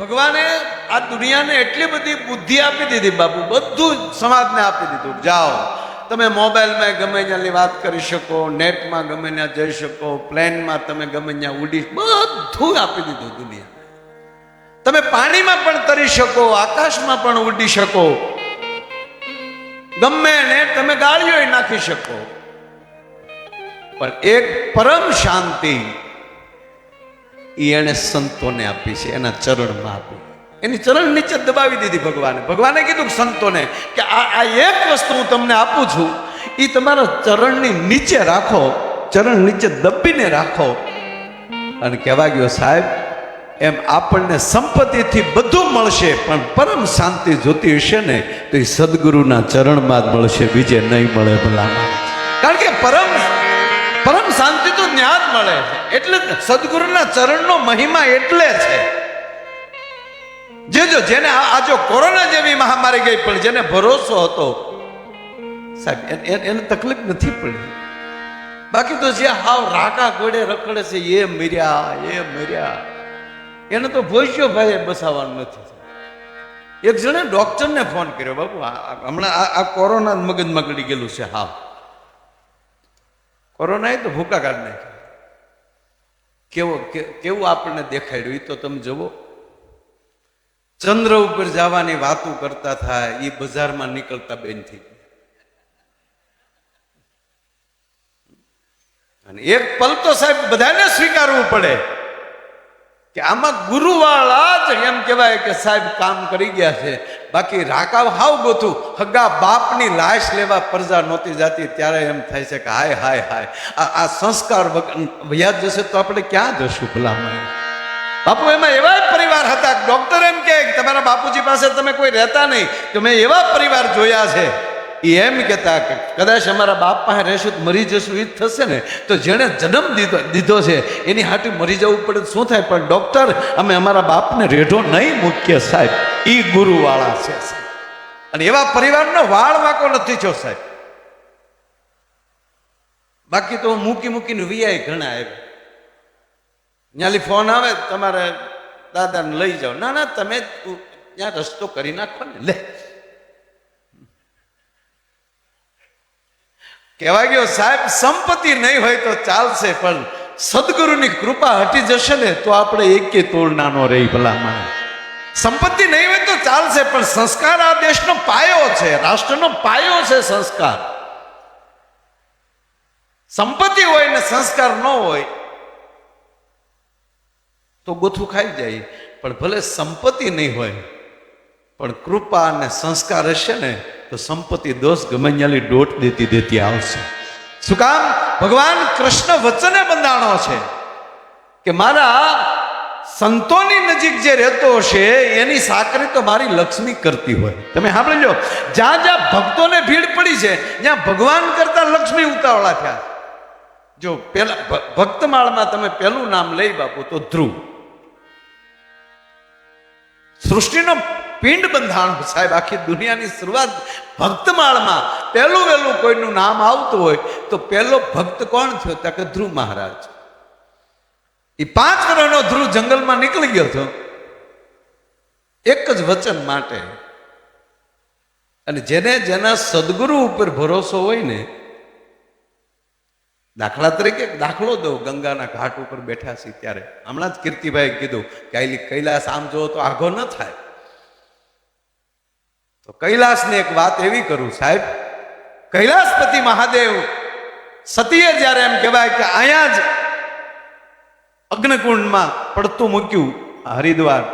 ભગવાને આ દુનિયાને એટલી બધી બુદ્ધિ આપી દીધી બાપુ, બધું જ સમાજને આપી દીધું. જાઓ, તમે મોબાઈલમાં ગમે ત્યાંની વાત કરી શકો, નેટમાં ગમે ત્યાં જઈ શકો, પ્લેનમાં તમે ગમે ત્યાં ઉડી, બધું આપી દીધું દુનિયા તમે પાણીમાં પણ તરી શકો, આકાશમાં પણ ઉડી શકો. ગમે ને તમે ગાળીઓ નાખી શકો. પણ એક પરમ શાંતિ એ એણે સંતોને આપી છે, એના ચરણમાં આપી. એની ચરણ નીચે દબાવી દીધી ભગવાને. ભગવાને કીધું સંતોને કે આ આ એક વસ્તુ હું તમને આપું છું એ તમારા ચરણની નીચે રાખો, ચરણ નીચે દબીને રાખો. અને કહેવા ગયો, સાહેબ, એમ આપણને સંપત્તિથી બધું મળશે, પણ પરમ શાંતિ જોતી હશે ને, તો એ સદગુરુના ચરણમાં જ મળશે, બીજે નહીં મળે ભલામાં કારણ કે પરમ પરમ શાંતિ તો ત્યાં મળે છે. એટલે સદગુરુના ચરણનો મહિમા એટલે છે. જે જો જેને આ જો કોરોના જેવી મહામારી ગઈ, પણ જેને ભરોસો હતો, સાહેબ એન- તકલીફ નથી પડી. બાકી તો જે હાવ રાકા ઘોડે રખડે છે, એ મર્યા એ મર્યા. એને તો ભોજ્યો ભાઈ બસાવવાનું નથી. એક જણે ડોક્ટરને ફોન કર્યો, બાપુ હમણાં આ કોરોના મગજમાં ગળી ગયેલું છે, હાવ. કોરોના તો ભૂકા કાઢ નાખ્યા. કેવો કેવું આપણને દેખાડ્યું? એ તો તમે જુઓ. ચંદ્ર ઉપર જવાની વાતો કરતા થાય એ બજારમાં નીકળતા બેન થઈ અને એક પલ તો સાહેબ બધાને સ્વીકારવું પડે કે આમાં ગુરુવાળા જ એમ કહેવાય કે સાહેબ કામ કરી ગયા છે. બાકી રાકાવ હાવ ગોથું. હગા બાપની લાશ લેવા પ્રજા નહોતી જાતી, ત્યારે એમ થાય છે કે હાય હાય હાય. આ સંસ્કાર વ્યાજ જશે તો આપણે ક્યાં જશું ભલામણ? બાપુ, એમાં એવા પરિવાર હતા. ડોક્ટર એમ કે તમારા બાપુજી પાસે તમે કોઈ રહેતા નહીં. તો મેં એવા પરિવાર જોયા છે. એ એમ કહેતા કે કદાચ અમારા બાપ પાસે રહેશું તો મરી જશું એ જ થશે ને. તો જેણે જન્મ દીધો દીધો છે, એની હાટું મરી જવું પડે શું થાય? પણ ડોક્ટર અમે અમારા બાપને રેઢો નહીં મૂકીએ સાહેબ. એ ગુરુવાળા છે અને એવા પરિવારનો વાળ વાંકો નથી થયો, સાહેબ. બાકી તો મૂકી મૂકીને વીઆઈ ઘણા આવ્યા. ત્યાંથી ફોન આવે, તમારે દાદાને લઈ જાઓ. ના ના, તમે ત્યાં રસ્તો કરી નાખો ને. લે. કહેવા ગયો, સાહેબ, સંપત્તિ નહીં હોય તો ચાલશે, પણ સદગુરુની કૃપા હટી જશે ને, તો આપણે એકે તોડ નાનો રહી ભલામાં સંપત્તિ નહીં હોય તો ચાલશે, પણ સંસ્કાર આ દેશનો પાયો છે, રાષ્ટ્રનો પાયો છે સંસ્કાર. સંપત્તિ હોય ને સંસ્કાર ન હોય, તો ગોથું ખાઈ જાય. પણ ભલે સંપત્તિ નહીં હોય, પણ કૃપા અને સંસ્કાર હશે ને, તો સંપત્તિ દોષ ગમે ડોટ દેતી દેતી આવશે. શું કામ? ભગવાન કૃષ્ણ વચને બંધાણો છે કે મારા સંતોની નજીક જે રહેતો હશે, એની સાકરી તો મારી લક્ષ્મી કરતી હોય. તમે સાંભળી લો, જ્યાં જ્યાં ભક્તોને ભીડ પડી છે જ્યાં ભગવાન કરતા લક્ષ્મી ઉતાવળા થયા. જો પેલા ભક્તમાળમાં તમે પહેલું નામ લઈ બાપુ, તો ધ્રુવ. સૃષ્ટિનો પિંડ બંધાણો સાહેબ, આખી દુનિયાની શરૂઆત ભક્તમાળમાં પહેલું વહેલું કોઈનું નામ આવતું હોય, તો પહેલો ભક્ત કોણ થયો? ત્યાં કે ધ્રુવ મહારાજ. એ પાંચ વર્ષનો ધ્રુવ જંગલમાં નીકળી ગયો હતો. એક જ વચન માટે. અને જેને જેના સદગુરુ ઉપર ભરોસો હોય ને, દાખલા તરીકે દાખલો દો ગંગાના ઘાટ ઉપર બેઠા છીએ ત્યારે. હમણાં જ કીર્તિભાઈ કીધું કે કૈલાસ આમ જોવો તો આઘો ન થાય. તો કૈલાસને એક વાત એવી કરું, સાહેબ, કૈલાસપતિ મહાદેવ સતીએ જ્યારે એમ કહેવાય કે અહીંયા જ અગ્નિકુંડમાં પડતું મૂક્યું હરિદ્વાર.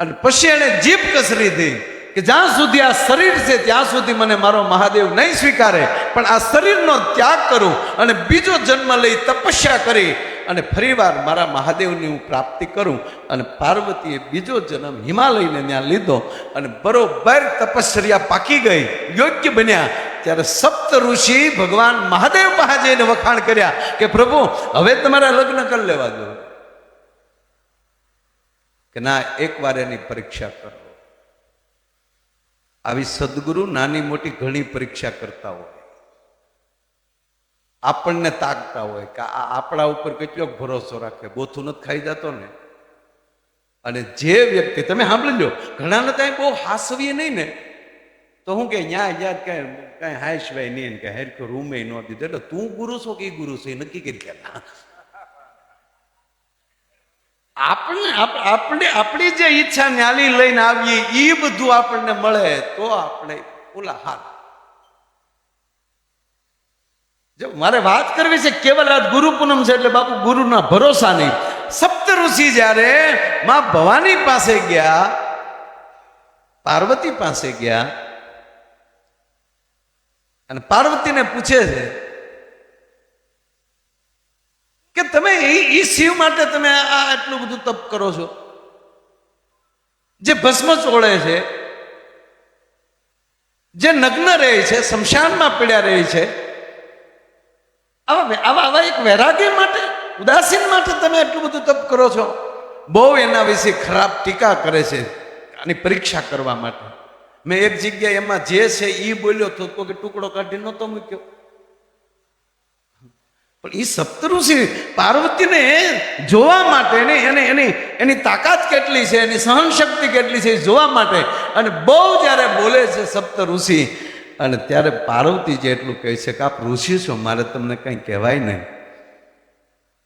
અને પછી એને જીભ કસરી હતી કે જ્યાં સુધી આ શરીર છે, ત્યાં સુધી મને મારો મહાદેવ નહીં સ્વીકારે, પણ આ શરીરનો ત્યાગ કરું અને બીજો જન્મ લઈ તપસ્યા કરી અને ફરીવાર મારા મહાદેવની હું પ્રાપ્તિ કરું અને પાર્વતીએ બીજો જન્મ હિમાલયને ત્યાં લીધો અને બરોબર તપશ્ચર્યા પાકી ગઈ, યોગ્ય બન્યા. ત્યારે સપ્ત ઋષિ ભગવાન મહાદેવ પાસે જઈને વખાણ કર્યા કે પ્રભુ, હવે તમારા લગ્ન કરી લેવા દો. કે ના એકવાર એની પરીક્ષા કરો. આવી સદગુરુ નાની મોટી ઘણી પરીક્ષા કરતા હોય. આપણને તાકતા હોય કે આ આપણા ઉપર કેટલો ભરોસો રાખે. ગોથું નથી ખાઈ જતો ને. અને જે વ્યક્તિ, તમે સાંભળી લો, ઘણાને ત્યાં બહુ હાસવીએ નહીં ને. તો હું કે, ન્યા યાદ કઈ હાઈશ ભાઈ નહીં. કે હેરખો રૂમે ન દીધો. એટલે તું ગુરુ છો કે ગુરુ છે નક્કી કરી ગયા આપણે આપણે આપણી જે ઈચ્છા ન્યાલી લઈને આવીએ એ બધું આપણને મળે તો આપણે ઓલા હાલ. જો, મારે વાત કરવી છે, કેવલ આજ ગુરુ પૂનમ છે, એટલે બાપુ ગુરુના ભરોસા નહીં. સપ્ત ઋષિ જ્યારે માં ભવાની પાસે ગયા, પાર્વતી પાસે ગયા અને પાર્વતીને પૂછે છે કે તમે એ- શિવ માટે તમે આ આટલું બધું તપ કરો છો? જે ભસ્મ ચોળે છે, જે નગ્ન રહે છે, શમશાનમાં પીડ્યા રહે છે, આવા આવા આવા એક વૈરાગ્ય માટે, ઉદાસીન માટે તમે એટલું બધું તપ કરો છો? બહુ એના વિશે ખરાબ ટીકા કરે છે આની પરીક્ષા કરવા માટે. મેં એક જગ્યાએ એમાં જે છે એ બોલ્યો તો કે ટુકડો કાઢી નહોતો મૂક્યો. પણ એ સપ્તઋષિ પાર્વતીને જોવા માટે ને એને, એની એની તાકાત કેટલી છે, એની સહન શક્તિ કેટલી છે એ જોવા માટે. અને બહુ જ્યારે બોલે છે સપ્ત ઋષિ અને ત્યારે પાર્વતી જે એટલું કહે છે કે આપ ઋષિ છો, મારે તમને કંઈ કહેવાય નહીં.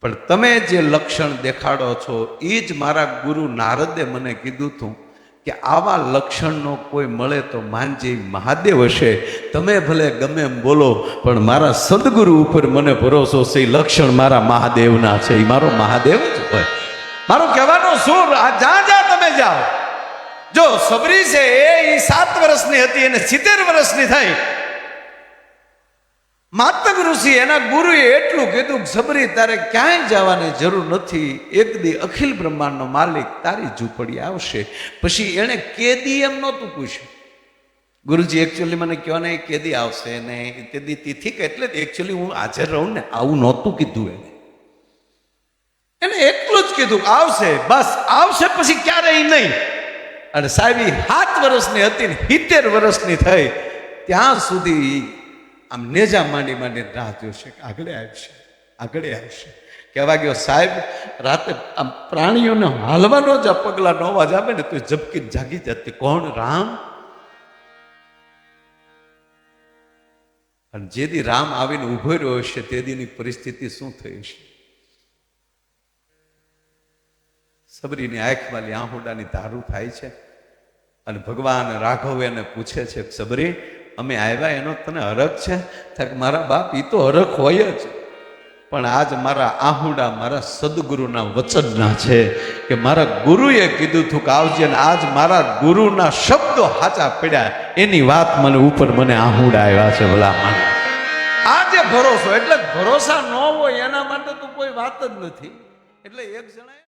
પણ તમે જે લક્ષણ દેખાડો છો એ જ મારા ગુરુ નારદે મને કીધું હતું. કે આવા લક્ષણનો કોઈ મળે તો માનજી મહાદેવ હશે. તમે ભલે ગમે એમ બોલો, પણ મારા સદગુરુ ઉપર મને ભરોસો છે, એ લક્ષણ મારા મહાદેવના છે. એ મારો મહાદેવ જ હોય. મારો કહેવાનો સુર, આ જ્યાં જ્યાં તમે જાઓ, જો સબરી છે એ સાત વર્ષની હતી અને સિત્તેર વર્ષની થઈ માતક ઋષિ એના ગુરુએ એટલું કીધું સબરી તારે ક્યાંય જવાની જરૂર નથી. એક દી અખિલ બ્રહ્માંડનો માલિક તારી ઝૂંપડી આવશે. પછી એણે કેદી એમ નહોતું પૂછ્યું. ગુરુજી એકચ્યુઅલી મને કહો ને કેદી આવશે ને તિથિ કે એટલે એકચ્યુઅલી હું હાજર રહું ને, આવું નહોતું કીધું એને. એને એટલું જ કીધું, આવશે, બસ, આવશે પછી ક્યારેય નહીં. અને સાહેબી સાત વર્ષની હતી ને, સિત્તેર વર્ષની થઈ. ત્યાં સુધી આમ નેજા માંડી માંડી રાહ જોશે કે આગળ આવશે આગળ આવશે. કહેવા ગયો, સાહેબ, રાતે આમ પ્રાણીઓને હાલવાનો જ આ પગલા નો અવાજ આવે ને, તો ઝબકી જાગી જતી કોણ? રામ? અને જે દી રામ આવીને ઊભો રહ્યો હશે, તે દીની પરિસ્થિતિ શું થઈ હશે? સબરીની આંખમાં આહુડાની ધારું થાય છે અને ભગવાન રાઘવ એને પૂછે છે સબરી અમે આવ્યા એનો તને હરખ છે? થાક મારા બાપ એ તો હરખ હોય જ. પણ આજ મારા આહુડા, મારા સદગુરુના વચનના છે કે મારા ગુરુએ કીધું હતું કે આવજે અને આજ મારા ગુરુના શબ્દો હાચા પડ્યા. એની વાત મને ઉપર મને આહુડા આવ્યા છે ભલા માને આ જે ભરોસો, એટલે ભરોસા ન હોય એના માટે તો કોઈ વાત જ નથી. એટલે એક જણાએ